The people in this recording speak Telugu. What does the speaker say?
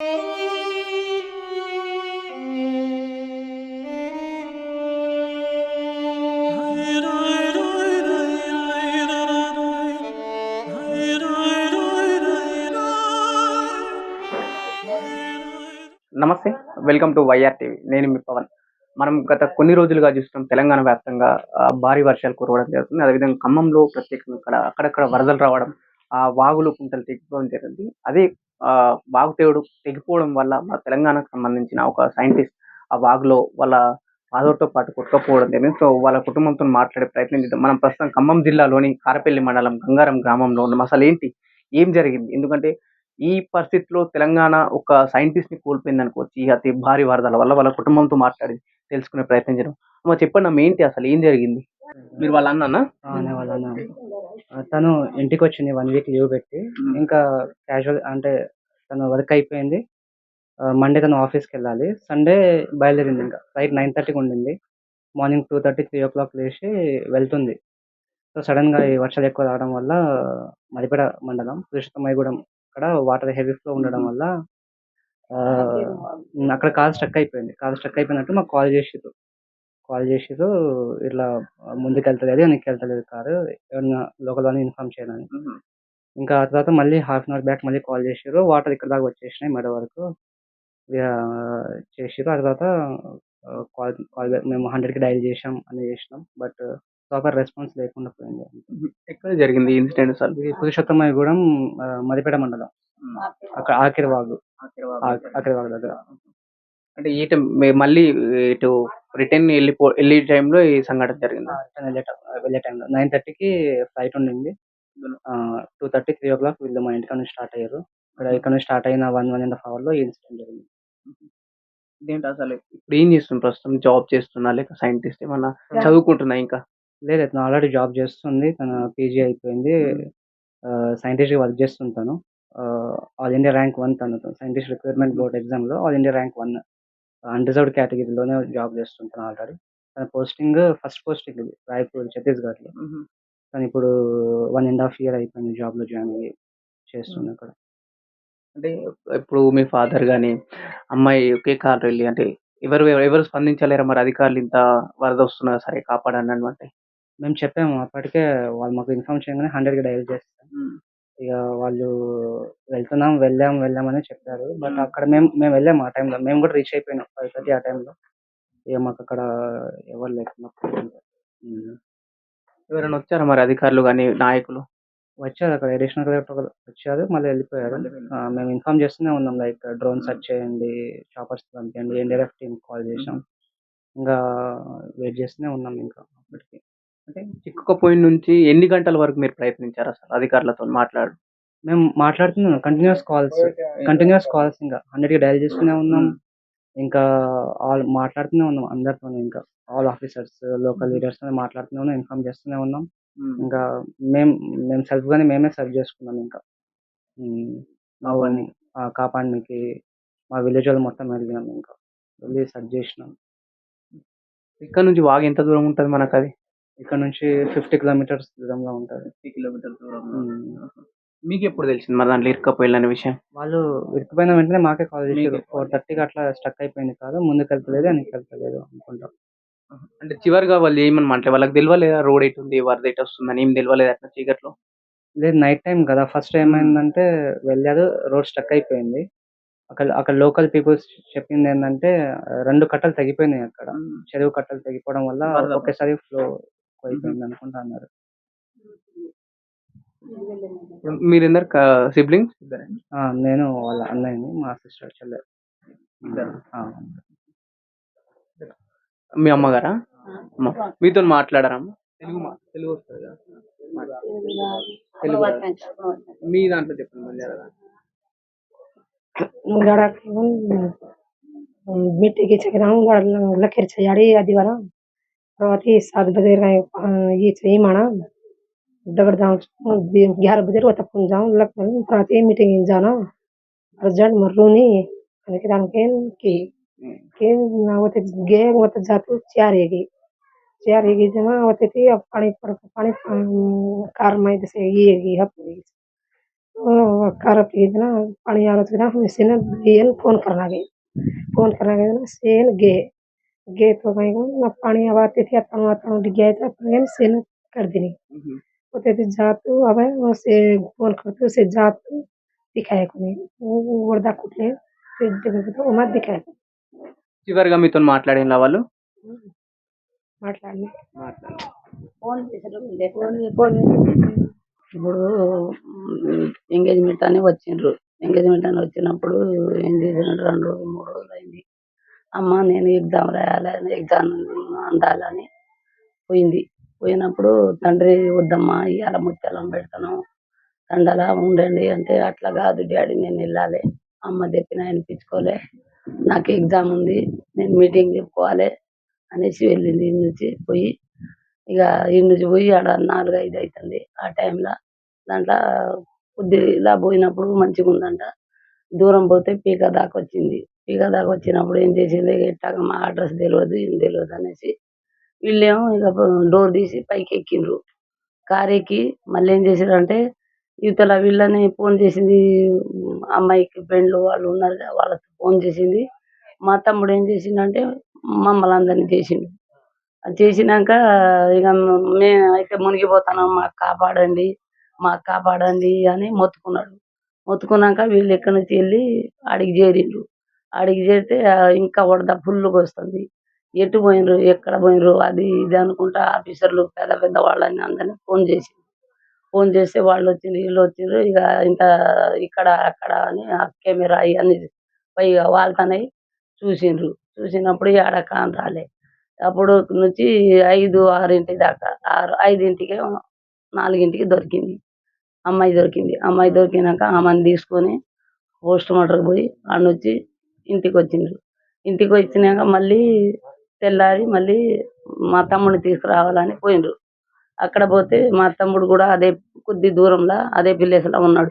నమస్తే వెల్కమ్ టు వైఆర్ టీవీ. నేను మీ పవన్. మనం గత కొన్ని రోజులుగా చూస్తున్నాం తెలంగాణ వ్యాప్తంగా భారీ వర్షాలు కురవడం జరుగుతుంది. అదేవిధంగా ఖమ్మంలో ప్రత్యేకంగా ఇక్కడ అక్కడక్కడ వరదలు రావడం ఆ వాగులు కుంటలు తెగిపోవడం జరిగింది. అదే ఆ, వాగు తెగిపోవడం వల్ల మన తెలంగాణకు సంబంధించిన ఒక సైంటిస్ట్ ఆ వాగులో వాళ్ళ ఫాదర్తో పాటు కొట్టుకపోవడం జరిగింది. సో వాళ్ళ కుటుంబంతో మాట్లాడే ప్రయత్నం చేద్దాం. మనం ప్రస్తుతం ఖమ్మం జిల్లాలోని కారపల్లి మండలం గంగారం గ్రామంలో ఉన్నాం. అసలు ఏంటి? ఏం జరిగింది? ఎందుకంటే ఈ పరిస్థితిలో తెలంగాణ ఒక సైంటిస్ట్ని కోల్పోయింది అనుకోవచ్చు. ఈ అతి భారీ వరదల వల్ల వాళ్ళ కుటుంబంతో మాట్లాడి తెలుసుకునే ప్రయత్నం చేయడం అమ్మ చెప్పండి అమ్మ ఏంటి అసలు? ఏం జరిగింది? మీరు వాళ్ళ అన్న వాళ్ళ అన్న. తను ఇంటికి వచ్చింది వన్ వీక్ లీవ్ పెట్టి ఇంకా క్యాజువల్ అంటే తను వర్క్ అయిపోయింది. మండే తను ఆఫీస్కి వెళ్ళాలి సండే బయలుదేరింది ఇంకా. ఫ్లైట్ నైన్ థర్టీకి ఉండింది. Morning two thirty three o'clock లేచి వెళ్తుంది. సో సడన్గా ఈ వర్షాలు ఎక్కువ రావడం వల్ల మరిపేట మండలం పురుషోత్తమయ్యగూడెం అక్కడ వాటర్ హెవీ ఫ్లో ఉండడం వల్ల అక్కడ కార్ స్ట్రక్ అయిపోయింది. కార్ స్ట్రక్ అయిపోయినట్టు మాకు కాల్ చేసిర్రు. కాల్ చేసిర్రు ఇట్లా ముందుకు వెళ్తలేదు వెనక్కి వెళ్తలేదు కారు ఎవరైనా లోకల్ వాళ్ళని ఇన్ఫార్మ్ చేయాలని ఇంకా ఆ తర్వాత మళ్ళీ హాఫ్ అన్ అవర్ బ్యాక్ మళ్ళీ కాల్ చేసిర్రు వాటర్ ఇక్కడ దాకా వచ్చేసినాయి మెడ వరకు. చేసిర్రు ఆ తర్వాత కాల్ కాల్ బ్యాక్ మేము హండ్రెడ్కి డైల్ చేసాం అని చేసినాం బట్ ప్రాపర్ రెస్పాన్స్ లేకుండా పోయింది ఎక్కడ జరిగింది ఇన్సిడెంట్ అసలు? ఇది పురుషోత్తమయ్యగూడెం ఆ, మదిపేట మండలం. అక్కడ ఆఖరి వాగు ఆ- ఆఖరి వాగు దగ్గర. అంటే ఈ టైం మళ్ళీ ఇటు రిటర్న్ వెళ్ళిపో వెళ్ళే టైంలో ఈ సంఘటన జరిగింది. రిటర్న్ వెళ్ళే వెళ్ళే టైంలో నైన్ థర్టీకి ఫ్లైట్ ఉండింది. Two thirty three o'clock వీళ్ళు మా ఇంటికాడ నుంచి స్టార్ట్ అయ్యారు. ఇక్కడ ఇక్కడ నుంచి స్టార్ట్ అయిన వన్ వన్ అండ్ హాఫ్ అవర్లో ఈ ఇన్సిడెంట్ జరిగింది. ఇదేంటి అసలు? ఇప్పుడు ఏం చేస్తుంది ప్రస్తుతం? జాబ్ చేస్తున్నా లేక సైంటిస్ట్ ఏమన్నా చదువుకుంటున్నా ఇంకా? లేదు తను ఆల్రెడీ జాబ్ చేస్తుంది. తన పీజీ అయిపోయింది. సైంటిస్ట్ వర్క్ చేస్తుంది తను. ఆల్ ఇండియా ర్యాంక్ వన్ తను. సైంటిస్ట్ రిక్రూట్మెంట్ బోర్డ్ ఎగ్జామ్లో all India rank one unreserved కేటగిరీలోనే job చేస్తుంటాను ఆల్రెడీ తన పోస్టింగ్ ఫస్ట్ పోస్టింగ్ ఇది రాయపూర్ ఛత్తీస్గఢ్లో తను ఇప్పుడు వన్ అండ్ హాఫ్ ఇయర్ అయిపోయింది జాబ్లో జాయిన్ అయ్యి చేస్తుంది అక్కడ అంటే ఇప్పుడు మీ ఫాదర్ గాని అమ్మాయి ఒకే కార్ వెళ్ళి అంటే ఎవరు ఎవరు స్పందించలేరా మరి అధికారులు ఇంత వరద వస్తున్నా సరే కాపాడండి అనమాట మేము చెప్పాము అప్పటికే వాళ్ళు మాకు ఇన్ఫార్మ్ చేయగానే హండ్రెడ్కి డైల్ చేస్తాం ఇక వాళ్ళు వెళ్తున్నాం వెళ్ళాం వెళ్ళామని చెప్పారు. బట్. అక్కడ మేము మేము వెళ్ళాము ఆ టైంలో. మేము కూడా రీచ్ అయిపోయినాం ఫైవ్ థర్టీ ఆ టైంలో. ఇక మాకు అక్కడ ఎవరు లేకుండా. ఎవరైనా వచ్చారా మరి అధికారులు కానీ నాయకులు? వచ్చారు అక్కడ. అడిషనల్ కలెక్టర్ వచ్చారు మళ్ళీ వెళ్ళిపోయారు. ఆ, మేము ఇన్ఫార్మ్ చేస్తూనే ఉన్నాం. లైక్ డ్రోన్ సెర్చ్ చేయండి చాపర్స్ పంపించండి ఎన్డీఆర్ఎఫ్ టీమ్ కాల్ చేసాం ఇంకా వెయిట్ చేస్తూనే ఉన్నాం ఇంకా అప్పటికి. అంటే చిక్కుకపోయిన నుంచి ఎన్ని గంటల వరకు మీరు ప్రయత్నించారు అసలు అధికారులతో మాట్లాడు? మేము మాట్లాడుతున్నాం కంటిన్యూస్ కాల్స్ కంటిన్యూస్ కాల్స్ ఇంకా. హండ్రెడ్కి డైల్ చేస్తూనే ఉన్నాం ఇంకా ఆల్ మాట్లాడుతూనే ఉన్నాం అందరితో ఇంకా. ఆల్ ఆఫీసర్స్ లోకల్ లీడర్స్తో మాట్లాడుతూనే ఉన్నాం ఇన్ఫార్మ్ చేస్తూనే ఉన్నాం. ఇంకా మేము మేము సెల్ఫ్ గానే మేమే సర్వ్ చేసుకున్నాం ఇంకా. ఉమ్, మా ఊరిని కాపాడడానికి మా విలేజ్ వాళ్ళు మొత్తం వెళ్ళినాం ఇంకా. వెళ్ళి సర్చ్ చేసినాం. ఇక్కడ నుంచి వాగు ఎంత దూరం ఉంటుంది మనకు అది ఇక్కడ నుంచి ఫిఫ్టీ కిలోమీటర్స్ దూరంలో ఉంటుంది. ఫిఫ్టీ కిలోమీటర్ దూరం ఉమ్. మీకు ఎప్పుడు తెలిసింది మరి దాంట్లో ఇరుక్కపోయిన విషయం? వాళ్ళు విరికిపోయిన వెంటనే మాకే కాల్ మీకే ఫోర్ థర్టీకి అట్లా స్టక్ అయిపోయింది కాదు. ముందుకు వెళ్తలేదు వెనక్కి వెళ్తలేదు అనుకుంటా అంటే చివరిగా వాళ్ళు ఏమని అంటే వాళ్ళకి తెలియలేదా రోడ్ ఎటు ఉంది వరద ఎటు వస్తుందని ఏం తెలియలేదు అట్లా చీకట్లో? లేదు నైట్ టైం కదా. ఫస్ట్ ఏమైందంటే వెళ్ళారు రోడ్ స్టక్ అయిపోయింది. అక్కడ అక్కడ లోకల్ పీపుల్స్ చెప్పింది ఏంటంటే రెండు కట్టలు తెగిపోయినాయి అక్కడ. చెరువు కట్టలు తెగిపోవడం వల్ల ఒకేసారి ఫ్లో అయిపోయింది అనుకుంటా అన్నారు. మీరు ఇద్దరు సిబ్లింగ్స్? నేను వాళ్ళ అన్నయ్యని మా సిస్టర్ చెల్లె ఇద్దరు. మీ అమ్మగారా? అమ్మ. మీతో మాట్లాడారా తెలుగు మా- తెలుగు వస్తుంది కదా? మీ దాంట్లో చెప్పండి మళ్ళీ గడ और ये सात बजे रहे अं, ये चाहिए माना। दगड़ जाऊँ ग्यारह बजे रो तब जाऊँ, लग रात ये मीटिंग जाना। अर्जेंट मर्रू नहीं अनेक दान के के के ना वो गए वो तो जातु चार हेगी चार हेगी जमा वो थे, अब पानी पर पानी अं, कार में जैसे ये हेगी हप कार अपनी ना पानी आ रहा था ना हमसे ना फ़ोन करना गई फ़ोन करना गई ना सेन गए। ગઈ તો કંઈ પાણી આવા તેથી આત્માનું આત્માનું ગયા હતા પણ એને સેનું કરી દીધી પોતેથી જાતું હવે સે ફોન કરતું સે જાતું దిఖాయకు వరదా కుట్లే ఉమా దిఖాయకు చివరిగా మీతో మాట్లాడిన వాళ్ళు మాట్లాడి ఇప్పుడు ఎంగేజ్మెంట్ అని వచ్చిండ్రు ఎంగేజ్మెంట్ అని వచ్చినప్పుడు ఏం చేసినారు రెండు రోజులు మూడు రోజులు అయింది అమ్మ నేను ఎగ్జామ్ రాయాలని ఎగ్జామ్ అందాలని పోయింది. పోయినప్పుడు తండ్రి వద్దమ్మా ఇవాళ ముత్యాలం పెడతాను. తండలా ఉండండి అంటే అట్లా కాదు డాడీ నేను వెళ్ళాలి. అమ్మ చెప్పిన వినిపించుకోలే. నాకు ఎగ్జామ్ ఉంది నేను మీటింగ్ చెప్పుకోవాలి అనేసి వెళ్ళింది. ఇంటి నుంచి పోయి ఇక ఇంటి నుంచి పోయి ఆడ నాలుగు ఐదు అవుతుంది ఆ టైంలో దాంట్లో కొద్ది ఇలా పోయినప్పుడు మంచిగా ఉందంట దూరం పోతే పీక దాకా వచ్చింది ఇక దాకా వచ్చినప్పుడు ఏం చేసింది? ఎట్టాగ మా అడ్రస్ తెలియదు ఏం తెలియదు అనేసి వీళ్ళేమో ఇక డోర్ తీసి పైకి ఎక్కిండ్రు. కార్ ఎక్కి మళ్ళీ ఏం చేశారంటే ఇవతల వీళ్ళని ఫోన్ చేసింది అమ్మాయికి ఫ్రెండ్లు వాళ్ళు ఉన్నారు వాళ్ళకి ఫోన్ చేసింది. మా తమ్ముడు ఏం చేసిండంటే మమ్మల్ని అందరినీ చేసిండు. అది చేసినాక ఇక మేము అయితే మునిగిపోతున్నాం మాకు కాపాడండి మాకు కాపాడండి అని మొత్తుకున్నాడు. మొత్తుకున్నాక వీళ్ళు ఎక్కడి నుంచి వెళ్ళి ఆడికి చేరిండ్రు. ఆడికి చేరితే ఇంకా వడద ఫుల్గా వస్తుంది. ఎటు పోయినరు ఎక్కడ పోయినరు అది ఇది అనుకుంటా ఆఫీసర్లు పెద్ద పెద్ద వాళ్ళని అందరినీ ఫోన్ చేసి ఫోన్ చేస్తే వాళ్ళు వచ్చిండ్రు వీళ్ళు వచ్చిండ్రు ఇక ఇంత ఇక్కడ అక్కడ అని కెమెరా ఇవన్నీ పైగా వాళ్ళతోనే చూసిండ్రు. చూసినప్పుడు ఆడ కాని రాలే. అప్పుడు నుంచి ఐదు ఆరింటి దాకా ఆరు ఐదింటికి నాలుగింటికి దొరికింది. అమ్మాయి దొరికింది. అమ్మాయి దొరికినాక ఆమెను తీసుకొని పోస్ట్ మార్టం పోయి ఆడ నుంచి ఇంటికి వచ్చిండ్రు ఇంటికి వచ్చినాక మళ్ళీ తెల్లారి మళ్ళీ మా తమ్ముడిని తీసుకురావాలని పోయిండ్రు. అక్కడ పోతే మా తమ్ముడు కూడా అదే కొద్ది దూరంలో అదే విలేజ్లో ఉన్నాడు.